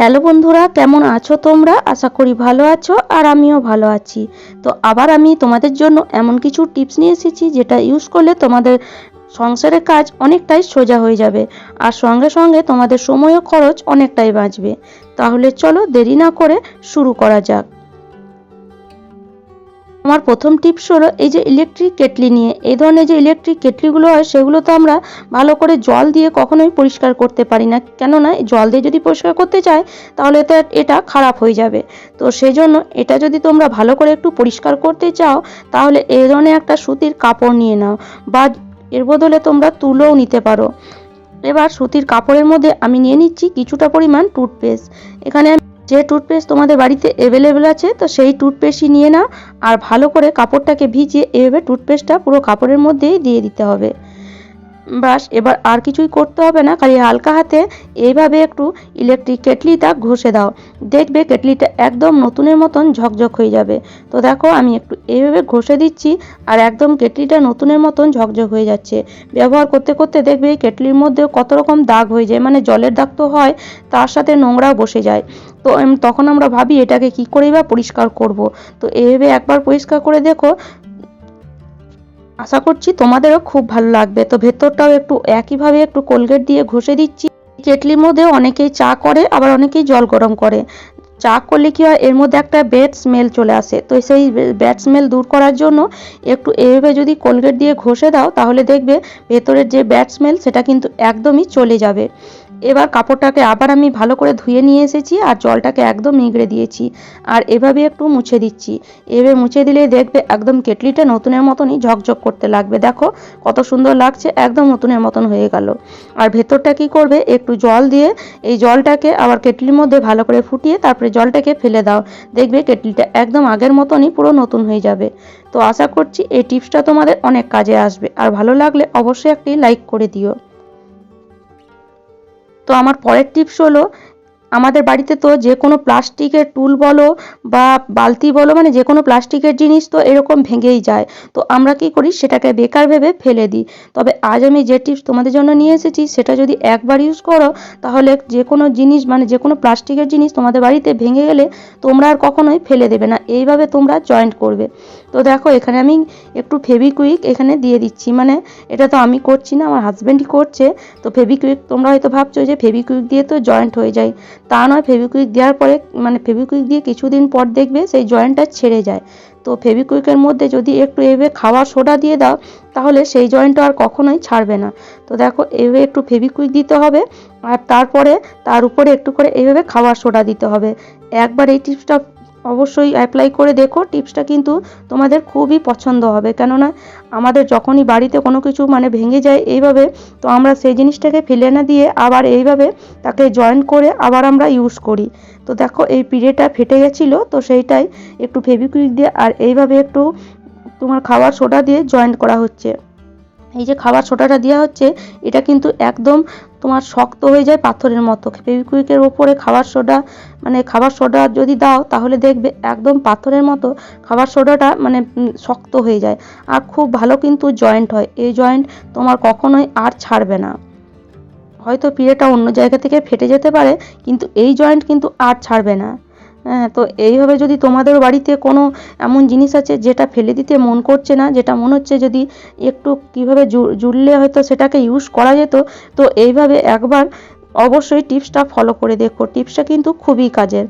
Hello বন্ধুরা, কেমন আছো তোমরা? আশা করি ভালো আছো আর আমিও ভালো আছি। তো আবার আমি তোমাদের জন্য এমন কিছু টিপস নিয়ে এসেছি যেটা ইউজ করলে তোমাদের সংসারের কাজ অনেকটাই সোজা হয়ে যাবে আর সঙ্গে সঙ্গে তোমাদের সময় ও খরচ অনেকটাই বাঁচবে। তাহলে চলো দেরি না করে শুরু করা যাক। আমার প্রথম টিপস হলো এই যে ইলেকট্রিক কেটলি নিয়ে। এই ধরনের যে ইলেকট্রিক কেটলিগুলো হয় সেগুলো তো আমরা ভালো করে জল দিয়ে কখনোই পরিষ্কার করতে পারি না। কেননা জল দিয়ে যদি পরিষ্কার করতে চাই তাহলে তো এটা খারাপ হয়ে যাবে। তো সেই জন্য এটা যদি তোমরা ভালো করে একটু পরিষ্কার করতে চাও, তাহলে এই ধরনের একটা সুতির কাপড় নিয়ে নাও। বা এর বদলে তোমরা তুলোও নিতে পারো। এবার সুতির কাপড়ের মধ্যে আমি নিয়ে নিচ্ছি কিছুটা পরিমাণ টুথপেস্ট এখানে যে টুথপেস্ট তোমাদের বাড়িতে অ্যাভেলেবেল আছে, তো সেই টুথপেস্টই নিয়ে নাও, আর ভালো করে কাপড়টাকে ভিজিয়ে এভাবে টুথপেস্টটা পুরো কাপড়ের মধ্যেই দিয়ে দিতে হবে। বাস এবার আর কিছুই করতে হবে না, খালি হালকা হাতে এইভাবে একটু ইলেকট্রিক কেটলিটা ঘষে দাও। দেখবে কেটলিটা একদম নতুনের মতন ঝকঝক হয়ে যাবে। তো দেখো, আমি একটু এইভাবে ঘষে দিচ্ছি আর একদম কেটলিটা নতুনের মতন ঝকঝক হয়ে যাচ্ছে। ব্যবহার করতে করতে দেখবে কেটলির মধ্যেও কত রকম দাগ হয়ে যায় মানে জলের দাগ তো হয়, তার সাথে নোংরাও বসে যায়। তো তখন আমরা ভাবি এটাকে কি করেই বা পরিষ্কার করব। তো এইভাবে একবার পরিষ্কার করে দেখো আশা করছি তোমাদেরও খুব ভালো লাগবে। তো ভেতরটাও একটু একইভাবে একটু কোলগেট দিয়ে ঘষে দিচ্ছি। কেটলির মধ্যে অনেকেই চা করে, আবার অনেকেই জল গরম করে। চা করলে কি হয়, এর মধ্যে একটা ব্যাড স্মেল চলে আসে। তো সেই ব্যাড স্মেল দূর করার জন্য একটু এভাবে যদি কোলগেট দিয়ে ঘষে দাও, তাহলে দেখবে ভেতরের যে ব্যাড স্মেল সেটা কিন্তু একদমই চলে যাবে। এবার কাপড়টাকে আবার আমি ভালো করে ধুয়ে নিয়ে এসেছি আর জলটাকে একদম নিগড়ে দিয়েছি। আর এভাবে একটু মুছে দিচ্ছি। এভাবে মুছে দিলে দেখবে একদম কেটলিটা নতুনের মতনই ঝকঝক করতে লাগবে। দেখো কত সুন্দর লাগছে, একদম নতুনের মতন হয়ে গেল। আর ভেতরটা কি করবে? একটু জল দিয়ে এই জলটাকে আবার কেটলির মধ্যে ভালো করে ফুটিয়ে তারপরে জলটাকে ফেলে দাও। দেখবে কেটলিটা একদম আগের মতনই পুরো নতুন হয়ে যাবে। তো আশা করছি এই টিপসটা তোমাদের অনেক কাজে আসবে। আর ভালো লাগলে অবশ্যই একটি লাইক করে দিও। তো আমার পরের টিপস হলো আমাদের বাড়িতে তো যে কোনো প্লাস্টিকের টুল বলো বা বালতি বলো মানে যে কোনো প্লাস্টিকের জিনিস তো এরকম ভেঙেই যায়। তো আমরা কি করি, সেটাকে বেকার ভেবে ফেলে দিই। তবে আজ আমি যে টিপস তোমাদের জন্য নিয়ে এসেছি, সেটা যদি একবার ইউজ করো, তাহলে যে কোনো জিনিস মানে যে কোনো প্লাস্টিকের জিনিস তোমাদের বাড়িতে ভেঙে গেলে তোমরা আর কখনোই ফেলে দেবে না। এইভাবে তোমরা জয়েন্ট করবে। তো দেখো, এখানে আমি একটু ফেবিকুইক এখানে দিয়ে দিচ্ছি। মানে এটা তো আমি করছি না, আমার হাজব্যান্ডই করছে। তো ফেবিকুইক তোমরা হয়তো ভাবছ যে ফেবিকুইক দিয়ে তো জয়েন্ট হয়ে যায়। তা নয় ফেবিকুইক দেওয়ার পরে মানে ফেবিকুইক দিয়ে কিছুদিন পর দেখবে সেই জয়েন্টটা ছেড়ে যায়। তো ফেবিকুইকের মধ্যে যদি একটু এভাবে খাওয়ার সোডা দিয়ে দাও, তাহলে সেই জয়েন্টটা আর কখনোই ছাড়বে না। তো দেখো, এভাবে একটু ফেবিকুইক দিতে হবে, আর তারপরে তার উপরে একটু করে এইভাবে খাওয়ার সোডা দিতে হবে। একবার এই টিপসটা অবশ্যই অ্যাপ্লাই করে দেখো। টিপসটা কিন্তু তোমাদের খুবই পছন্দ হবে। কেননা আমাদের যখনই বাড়িতে কোনো কিছু মানে ভেঙে যায় এইভাবে, তো আমরা সেই জিনিসটাকে ফেলে না দিয়ে আবার এইভাবে তাকে জয়েন করে আবার আমরা ইউজ করি। তো দেখো, এই পিড়েটা ফেটে গেছিল, তো সেইটাই একটু ফেবিকুইক দিয়ে আর এইভাবে একটু তোমার খাবার সোডা দিয়ে জয়েন্ট করা হচ্ছে। এই যে খাবার সোডাটা দেওয়া হচ্ছে, এটা কিন্তু একদম তোমার শক্ত হয়ে যায় পাথরের মতো। ফেবিকুইকের ওপরে খাবার সোডা মানে খাবার সোডা যদি দাও, তাহলে দেখবে একদম পাথরের মতো খাবার সোডাটা মানে শক্ত হয়ে যায়। আর খুব ভালো কিন্তু জয়েন্ট হয়। এই জয়েন্ট তোমার কখনোই আর ছাড়বে না। হয়তো পিড়েটা অন্য জায়গা থেকে ফেটে যেতে পারে, কিন্তু এই জয়েন্ট কিন্তু আর ছাড়বে না। হ্যাঁ তো এইভাবে যদি তোমাদের বাড়িতে কোনো এমন জিনিস আছে যেটা ফেলে দিতে মন করছে না, যেটা মনে হচ্ছে যদি একটু কীভাবে জুড়লে হয়তো সেটাকে ইউজ করা যেত, তো এইভাবে একবার অবশ্যই টিপসটা ফলো করে দেখো। টিপসটা কিন্তু খুবই কাজের।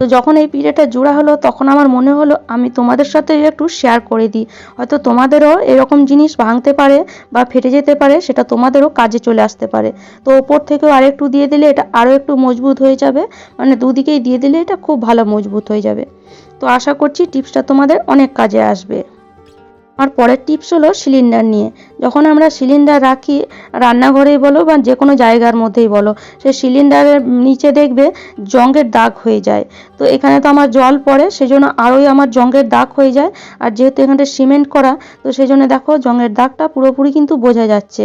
তো যখন এই পিরিয়ডটা জোড়া হলো, তখন আমার মনে হলো আমি তোমাদের সাথে একটু শেয়ার করে দিই। হয়তো তোমাদেরও এরকম জিনিস ভাঙতে পারে বা ফেটে যেতে পারে, সেটা তোমাদেরও কাজে চলে আসতে পারে। তো ওপর থেকেও আরেকটু দিয়ে দিলে এটা আরও একটু মজবুত হয়ে যাবে মানে দুদিকেই দিয়ে দিলে এটা খুব ভালো মজবুত হয়ে যাবে। তো আশা করছি টিপসটা তোমাদের অনেক কাজে আসবে। আর পরের টিপস হলো সিলিন্ডার নিয়ে। যখন আমরা সিলিন্ডার রাখি, রান্নাঘরেই বলো বা যে কোনো জায়গার মধ্যেই বলো সে সিলিন্ডারের নিচে দেখবে জঙ্গের দাগ হয়ে যায়। তো এখানে তো আমার জল পড়ে, সেজন্য আরোই আমার জঙ্গের দাগ হয়ে যায়। আর যেহেতু এখানে সিমেন্ট করা, তো সেই জন্য দেখো জঙ্গের দাগটা পুরোপুরি কিন্তু বোঝা যাচ্ছে।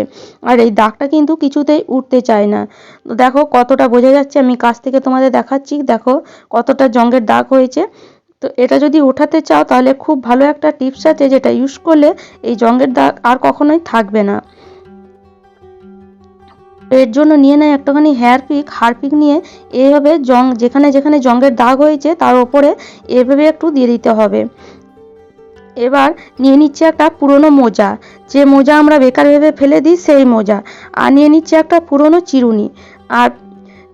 আর এই দাগটা কিন্তু কিছুতেই উঠতে চায় না। তো দেখো কতটা বোঝা যাচ্ছে, আমি কাছ থেকে তোমাদের দেখাচ্ছি। দেখো কতটা জঙ্গের দাগ হয়েছে। তো এটা যদি ওঠাতে চাও, তাহলে খুব ভালো একটা টিপস আছে যেটা ইউজ করলে এই জঙ্গের দাগ আর কখনোই থাকবে না। এর জন্য নিয়ে নেয় একটুখানি হেয়ার পিক হারপিক নিয়ে এইভাবে জং, যেখানে যেখানে জঙ্গের দাগ হয়েছে, তার ওপরে এভাবে একটু দিয়ে দিতে হবে। এবার নিয়ে নিচ্ছে একটা পুরনো মোজা। যে মোজা আমরা বেকার ভেবে ফেলে দিই, সেই মোজা। আর নিয়ে নিচ্ছে একটা পুরনো চিরুনি। আর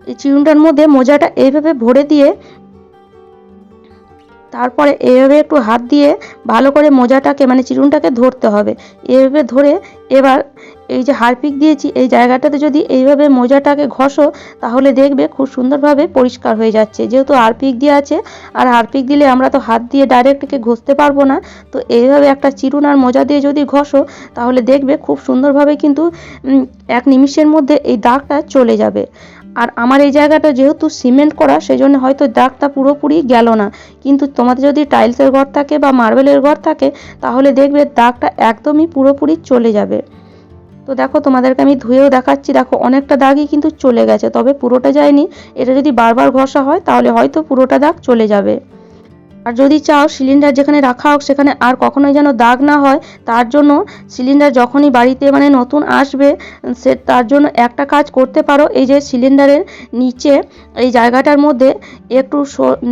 এই চিরুনিটার মধ্যে মোজাটা এইভাবে ভরে দিয়ে তারপরে এভাবে একটু হাত দিয়ে ভালো করে মোজাটাকে মানে চিরুনটাকে ধরতে হবে। এভাবে ধরে এবার এই যে হারপিক দিয়েছি, এই জায়গাটাতে যদি এইভাবে মোজাটাকে ঘষো, তাহলে দেখবে খুব সুন্দরভাবে পরিষ্কার হয়ে যাচ্ছে। যেহেতু হারপিক দিয়ে আছে, আর হারপিক দিলে আমরা তো হাত দিয়ে ডাইরেক্ট একে ঘষতে পারব না, তো এইভাবে একটা চিরুন আর মোজা দিয়ে যদি ঘষো, তাহলে দেখবে খুব সুন্দরভাবে কিন্তু এক নিমিষের মধ্যে এই দাগটা চলে যাবে। আর আমার এই জায়গাটা যেহেতু সিমেন্ট করা সেই জন্য হয়তো দাগটা পুরোপুরি গেল না। কিন্তু তোমাদের যদি টাইলসের ঘর থাকে বা মার্বেলের ঘর থাকে, তাহলে দেখবে দাগটা একদমই পুরোপুরি চলে যাবে। তো দেখো, তোমাদেরকে আমি ধুয়েও দেখাচ্ছি। দেখো, অনেকটা দাগই কিন্তু চলে গেছে, তবে পুরোটা যায়নি। এটা যদি বারবার ঘষা হয়, তাহলে হয়তো পুরোটা দাগ চলে যাবে। আর যদি চাও সিলিন্ডার যেখানে রাখা হোক, সেখানে আর কখনোই যেন দাগ না হয়, তার জন্য সিলিন্ডার যখনই বাড়িতে মানে নতুন আসবে, সে তার জন্য একটা কাজ করতে পারো, এই যে সিলিন্ডারের নিচে, এই জায়গাটার মধ্যে একটু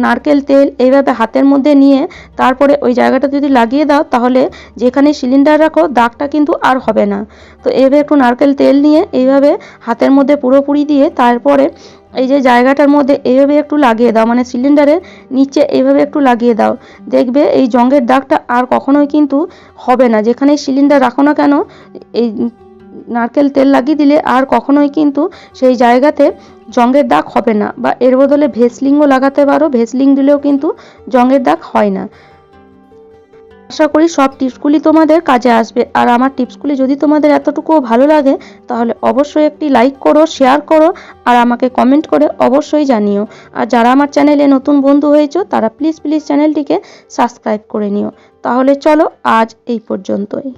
নারকেল তেল এইভাবে হাতের মধ্যে নিয়ে তারপরে ওই জায়গাটা যদি লাগিয়ে দাও, তাহলে যেখানে সিলিন্ডার রাখো, দাগটা কিন্তু আর হবে না। তো এইভাবে একটু নারকেল তেল নিয়ে এইভাবে হাতের মধ্যে পুরোপুরি দিয়ে তারপরে এই যে জায়গাটার মধ্যে এইভাবে একটু লাগিয়ে দাও মানে সিলিন্ডারের নিচে এইভাবে একটু লাগিয়ে দাও। দেখবে এই জঙ্গের দাগটা আর কখনোই কিন্তু হবে না। যেখানে সিলিন্ডার রাখো না কেন, এই নারকেল তেল লাগিয়ে দিলে আর কখনোই কিন্তু সেই জায়গাতে জঙ্গের দাগ হবে না। বা এর বদলে ভেসলিংও লাগাতে পারো, ভেসলিং দিলেও কিন্তু জঙ্গের দাগ হয় না। আশা করি সব টিপসগুলি তোমাদের কাজে আসবে। আর আমার টিপসগুলি যদি তোমাদের এতটুকুও ভালো লাগে, তাহলে অবশ্যই একটি লাইক করো, শেয়ার করো, আর আমাকে কমেন্ট করে অবশ্যই জানিও। আর যারা আমার চ্যানেলে নতুন বন্ধু হয়েছ, তারা প্লিজ প্লিজ চ্যানেলটিকে সাবস্ক্রাইব করে নিও। তাহলে চলো আজ এই পর্যন্তই।